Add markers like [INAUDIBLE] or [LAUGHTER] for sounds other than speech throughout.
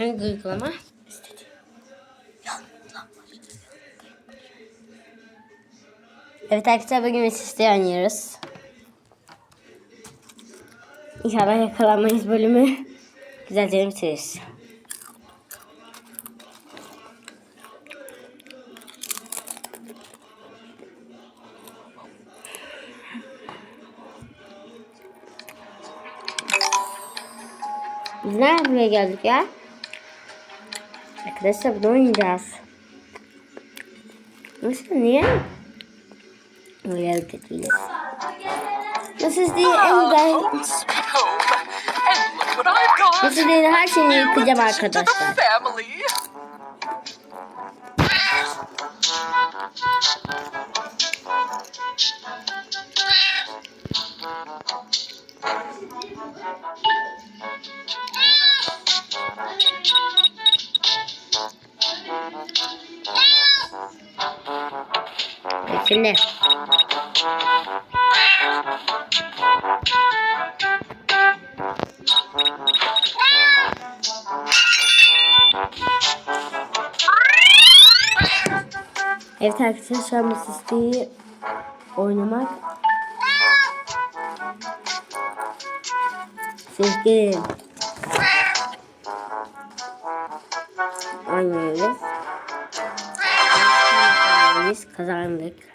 Hangi uygulama? Evet arkadaşlar bugün Mesis'te oynuyoruz. İnşallah yakalanmayız bölümü. [LAUGHS] Güzelce bitiririz. Biz nereye buraya geldik ya? Arkadaşlar bunu oynayacağız. Nasıl niye? Öyle hareket ediyoruz. Nasıl diye en got. Nasıl diye her şeyi yıkacağım arkadaşlar. Şimdi. Evet arkadaşlar Masisti'yi oynamak Sevgili Oynuyoruz. Biz kazandık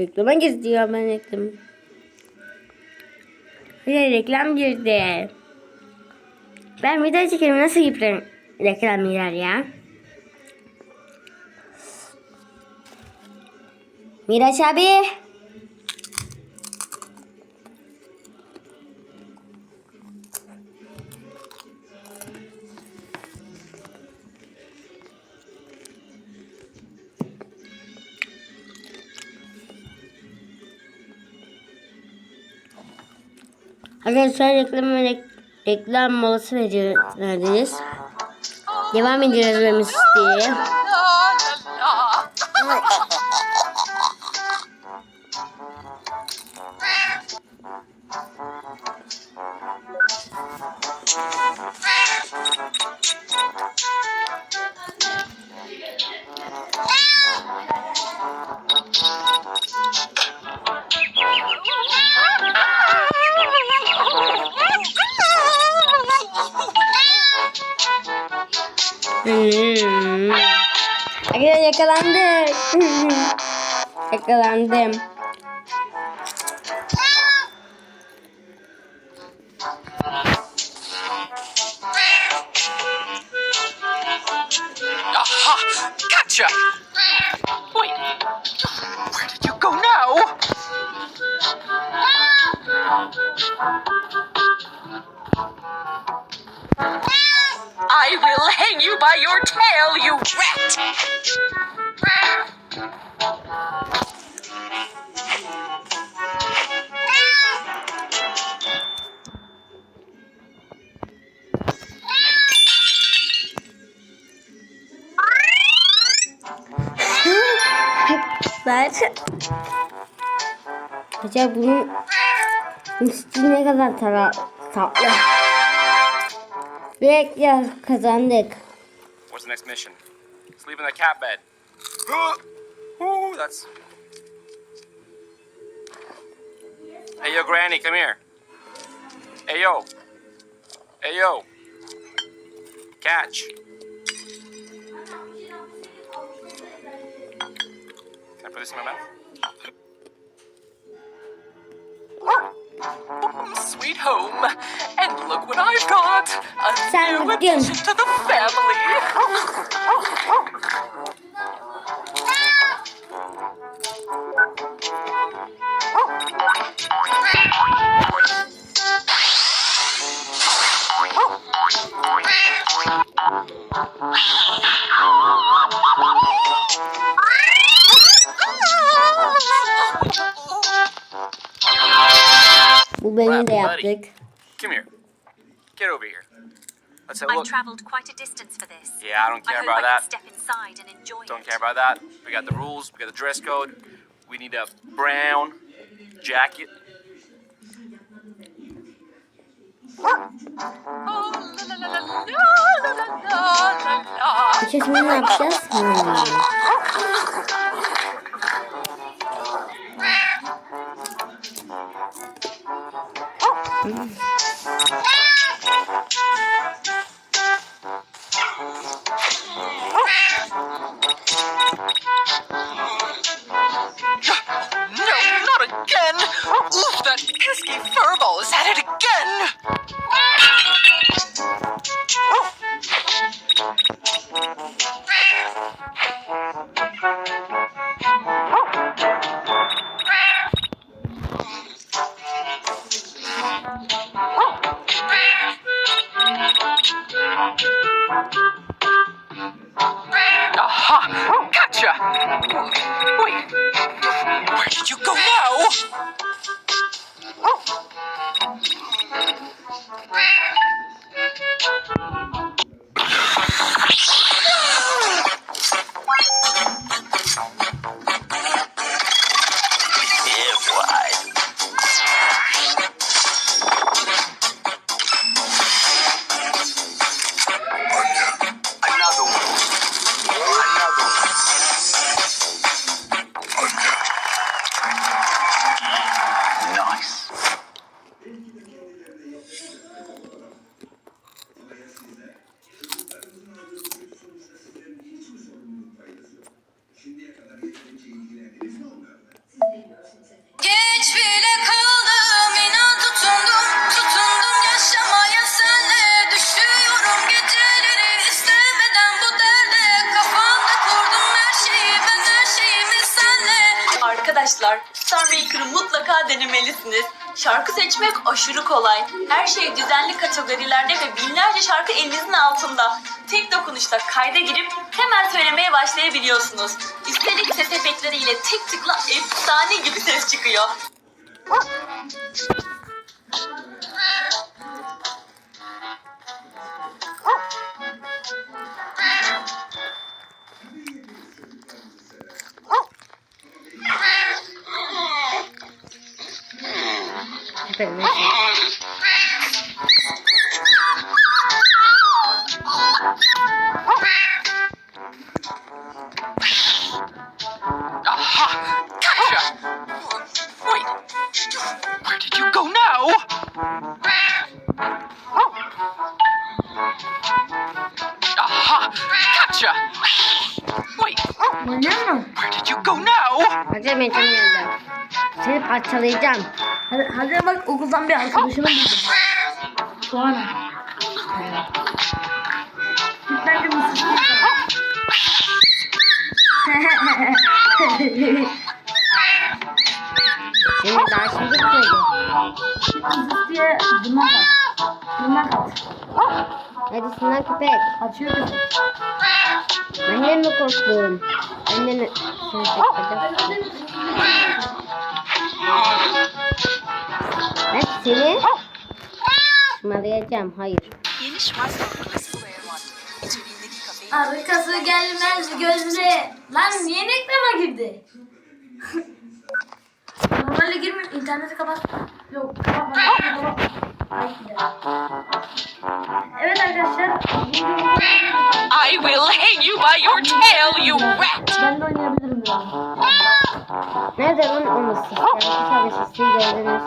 Reklama girdi ya ben reklam. Hayır reklam girdi. Ben video çekerim nasıl reklam, reklam girer ya. Miraç abi. Arkadaşlar reklam rek- reklam molası. Neredeyiz? Devam ve diye. Arkadaşlar yakalandık. [LAUGHS] Yakalandım. Zaten. Acaba bunun üstü ne kadar tara tatlı. Bekle kazandık. What's the next mission? Sleep in the cat bed. Ooh, that's. Hey, yo, Granny, come here. Hey, yo. Hey, yo. Catch. Reproducimos mal. Sweet home, and look what I've got! A new addition to the family! [LAUGHS] Bu bölümü de Bravo, yaptık. Come here. Get over here. Let's have a I've look. traveled quite a distance for this. Yeah, I don't I care hope about I can that. step inside and enjoy Don't it. care about that. We got the rules. We got the dress code. We need a brown jacket. Oh, la la la la la. Şimdi ne yapacağız? Hmm. No, Arkadaşlar Star Maker'ı mutlaka denemelisiniz. Şarkı seçmek aşırı kolay. Her şey düzenli kategorilerde ve binlerce şarkı elinizin altında. Tek dokunuşta kayda girip hemen söylemeye başlayabiliyorsunuz. Üstelik ses efektleriyle tek tıkla efsane gibi ses çıkıyor. Aha! Gotcha! Wait, where did you go now? Aha! Gotcha! Wait, where did you go now? Metin geldi. Seni parçalayacağım. Hadi, hadi bak okuldan bir arkadaşımı buldum. Tuana. Ben de mısır Seni daha şimdi bitmedi. Mısır diye bundan kaç. Bundan kaç. Hadi sınav köpek. Açıyor kızım. Benden mi korktun? Benden mi? Seni çekeceğim. Ben seni şımarayacağım. Hayır. Yeni Arkası gelmez gözle. Lan niye reklama girdi? [LAUGHS] Normalde girmiyor. İnterneti kapat. Yok. Kapat. Ay. Evet arkadaşlar. I will hang you by your tail, you rat! Ben de oynayabilirim biraz. Nerede lan? O mısır? Yani sadece sizi gördünüz.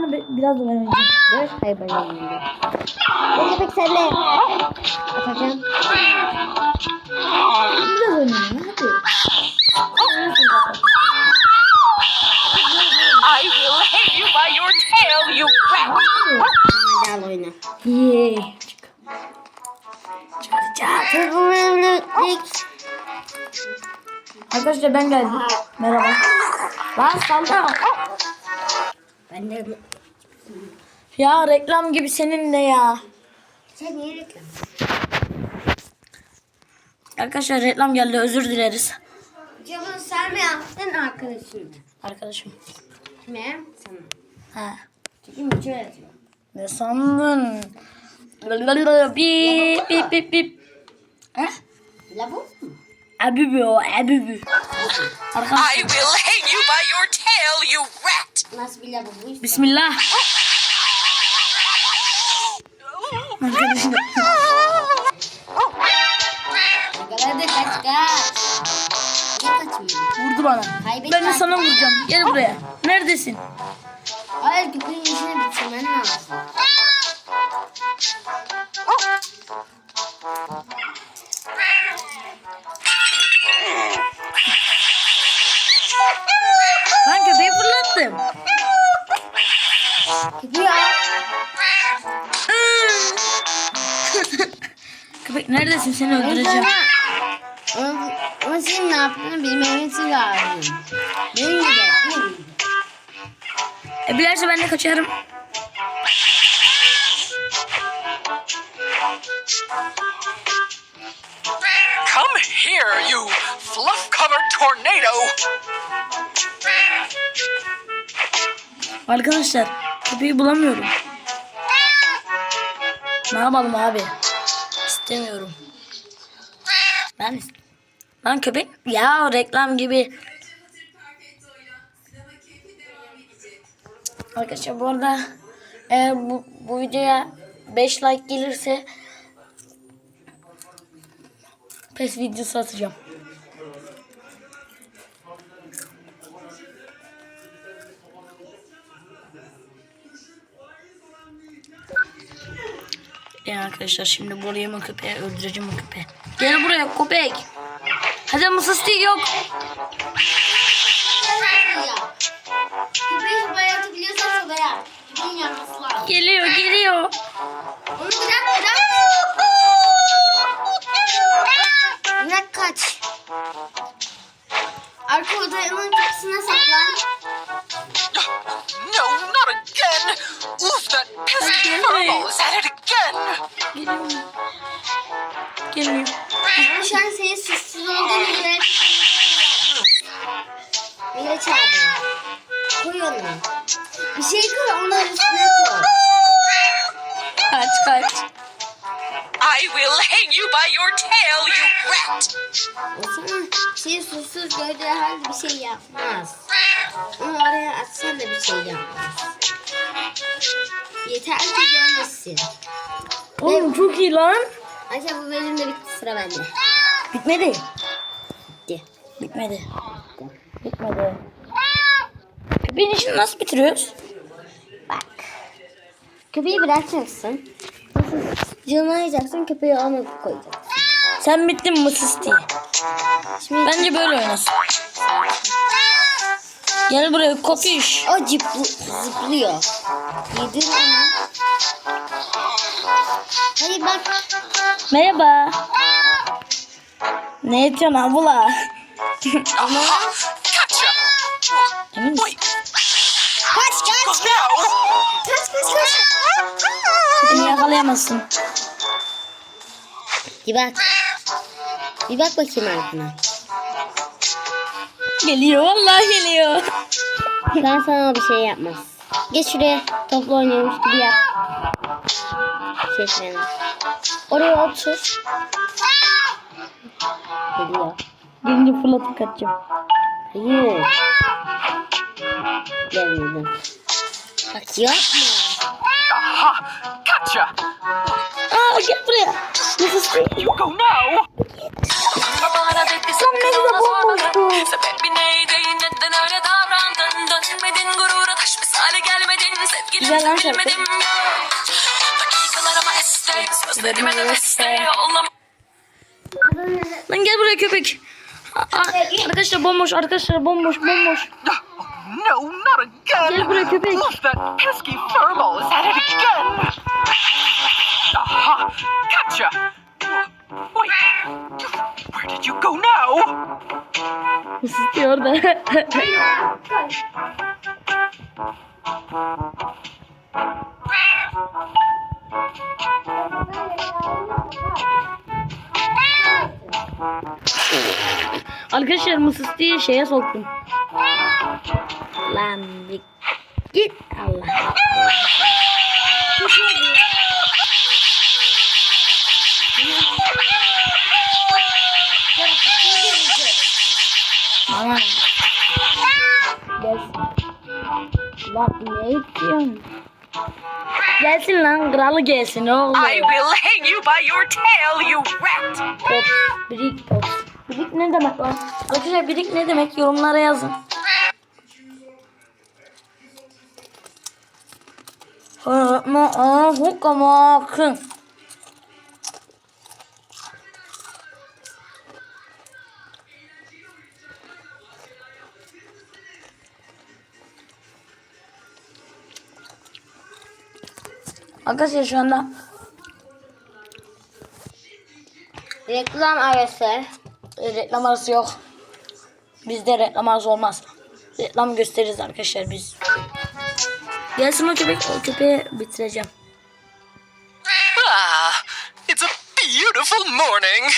Yapacağını bi- biraz da ben oynayacağım. Dur. Hayır ben oynayayım. Bu köpek sende. Atacağım. Biraz oynayayım ya, hadi. I will hang you by your tail, you rat! Hadi al oyna. Yeee. Arkadaşlar ben geldim. Merhaba. Lan salla. Ben de Ya reklam gibi senin de ya. sen niye reklam? Arkadaşlar reklam geldi özür dileriz. Camın sen mi yaptın arkadaşım mı? Arkadaşım. Kime? Sana. Ha. Çünkü yazıyor. Ne sandın? Bip bip bip bip. Ha? La bu mu? Abibi o abibi. Arkadaşlar you by your tail, you rat! Bismillah. Arkadaşlar. Yakaladı kaç kaç. Niye kaçmıyor? Vurdu bana. Ben de sana vuracağım. Gel buraya. Neredesin? Hayır köpeğin işini bitirmen lazım. Neredesin? Seni öldüreceğim. ama, ama senin ne yaptığını bilmemesi lazım. Benim gibi. Benim gibi. E bilerse ben de kaçarım. Come here, you fluff-covered tornado! Arkadaşlar köpeği bulamıyorum. Ne yapalım abi? İstemiyorum. Ben Lan köpek ya reklam gibi. Arkadaşlar bu arada eğer bu, bu videoya 5 like gelirse pes videosu atacağım. Yani arkadaşlar şimdi buraya mı köpeği öldüreceğim o köpeği. Gel buraya köpek. Hadi mısısti yok. Ya. Köpeği sobaya atabiliyorsan sobaya. Köpeğin yanması lazım. Geliyor geliyor. Onu bırak bırak. Bırak kaç. Arka odanın kapısına saklan. Oof, that pesky furball is at it again! Geliyor. Ama şu an senin suçsuz olduğunu bilerek. Koy onu. Bir şey koy onun üstüne koy. Kaç kaç. I will hang you by your tail, you rat! O sana seni suçsuz gördüğü halde bir şey yapmaz. Onu oraya atsan da bir şey yapmaz. Yeter ki görmesin. Oğlum çok iyi lan. Ayşe bu bölüm de bitti sıra bende. Bitmedi. Bitti. Bitmedi. Bitmedi. Köpeğin işini nasıl bitiriyoruz? Bak. Köpeği bırakacaksın. Canını arayacaksın köpeği ona koyacaksın. Sen bittin mi Sisti? Şimdi Bence böyle oynasın. Gel buraya kopiş. o cıplı, zıplıyor. Yedin onu. Hayır bak. Merhaba. Ne yapıyorsun abla? [LAUGHS] Gotcha! Emin misin? Kaç kaç. no! Kaç kaç kaç. Beni yakalayamazsın. Bir bak. Bir bak bakayım arkana. Geliyor vallahi geliyor. An sana bir şey yapmaz. Geç şuraya. Topla oynuyormuş gibi yap. Çek beni. Oraya otur. Geliyor. Gelince fırlatıp kaçacağım. Hayır. Gelmedi. Bak yapma. Aha! Gotcha! Aa gel buraya. Nefes değil. You go now! Sebebi neydi neden öyle davrandın Dönmedin gurura taş misali gelmedin Güzel lan şarkı. Bilmedim. Dakikalar ama ester. Sözlerime de beste. Yollama. Lan gel buraya köpek. Aa, arkadaşlar bomboş arkadaşlar bomboş bomboş. No, not again. Gel buraya köpek. Oof, that pesky furball is at it again. Aha, gotcha. Wait, where did you go now? Mısıtıyor orada. Arkadaşlar mısıstıyı şeye soktum. Lan git Allah. Ne istiyorsun? Gelsin lan kralı gelsin oğlum. I will hang you by your tail, you rat. Pop, birik pop. Birik ne demek lan? Arkadaşlar birik ne demek yorumlara yazın. Ha, ma, a, Arkadaşlar şu anda Reklam arası. E, reklam arası yok. Bizde reklam arası olmaz. Reklam gösteririz arkadaşlar biz. Gelsin o köpek. O köpeği bitireceğim. Ah, it's a beautiful morning.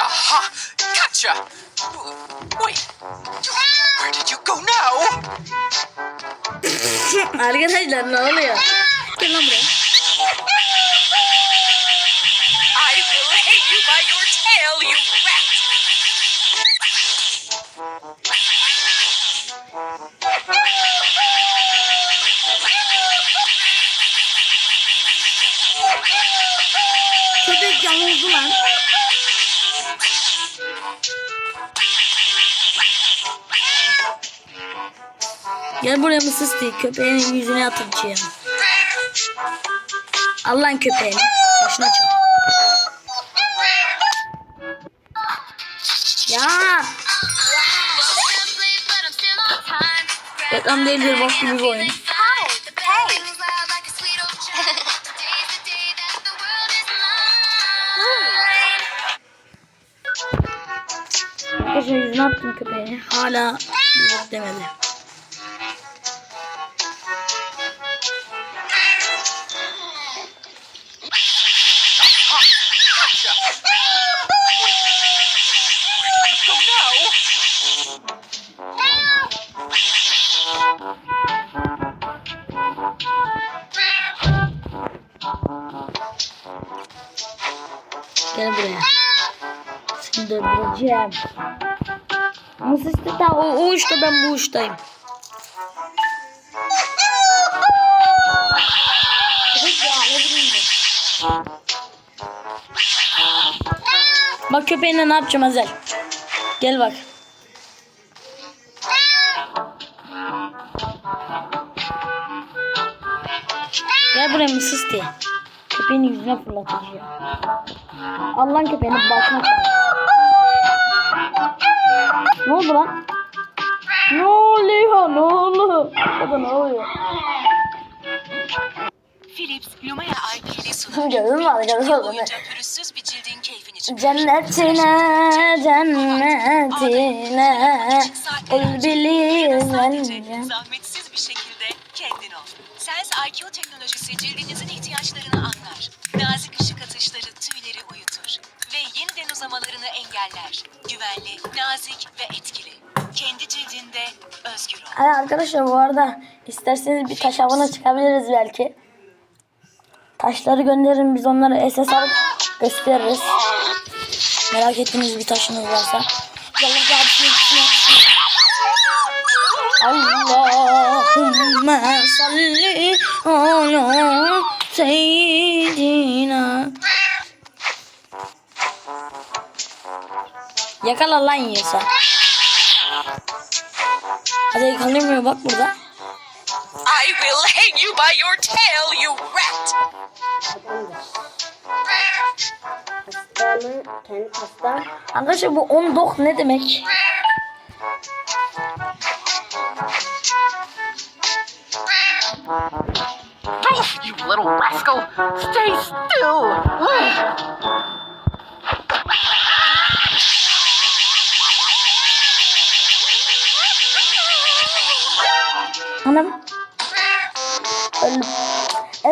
Aha, gotcha. Arkadaşlar ne oluyor? Gel lan buraya. Gel buraya mısız değil. Köpeğin yüzüne atacağım. Al lan köpeğini. Başına çal. Ya. Reklam değildir bak gibi bir oyun. Arkadaşlar yüzüne attım köpeğini. Hala bok demedi. Döndüreceğim. Nasıl işte o, o uçta ben bu uçtayım. Bak köpeğinle ne yapacağım Azel. Gel bak. Gel buraya mısız diye. Köpeğin yüzüne fırlatacağım. Allah'ın köpeğini çal. Ne oldu lan? Ne oluyor? Ne oluyor? Burada ne oluyor? Philips Lumea IP'li sunar. Gözüm var, gözüm var. pürüzsüz bir cildin keyfini çıkar. Cennetine, cennetine El bilir zahmetsiz bir şekilde kendin ol. Sense IQ teknolojisi cildinizin ihtiyaçlarını anlar. Nazik ışık atışları tüyleri uyutur. Ve yeniden uzamalarını engeller. Güvenli, nazik ve etkili. Kendi cildinde özgür ol. Hani arkadaşlar bu arada isterseniz bir taş avına çıkabiliriz belki. Taşları gönderin biz onları SS alıp gösteririz. Merak ettiğiniz bir taşınız varsa. Yalnız Allahümme salli ala seyyidina. Yakala lan yiyorsa. Hadi yakalayamıyor bak burada. I will hang you by your tail, you rat! Hastamı kendi hastam. Arkadaşlar bu on dog ne demek? Oh, you little rascal! Stay still!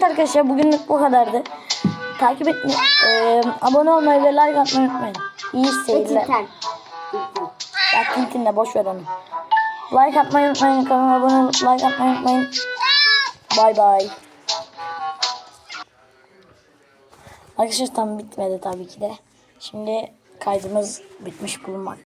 Evet arkadaşlar bugünlük bu kadardı. Takip etmeyi, e, abone olmayı ve like atmayı unutmayın. İyi seyirler. Ya Tintin de boş ver onu. Like atmayı unutmayın. Kanalıma abone olup like atmayı unutmayın. Bay bay. Arkadaşlar tam bitmedi tabii ki de. Şimdi kaydımız bitmiş bulunmakta.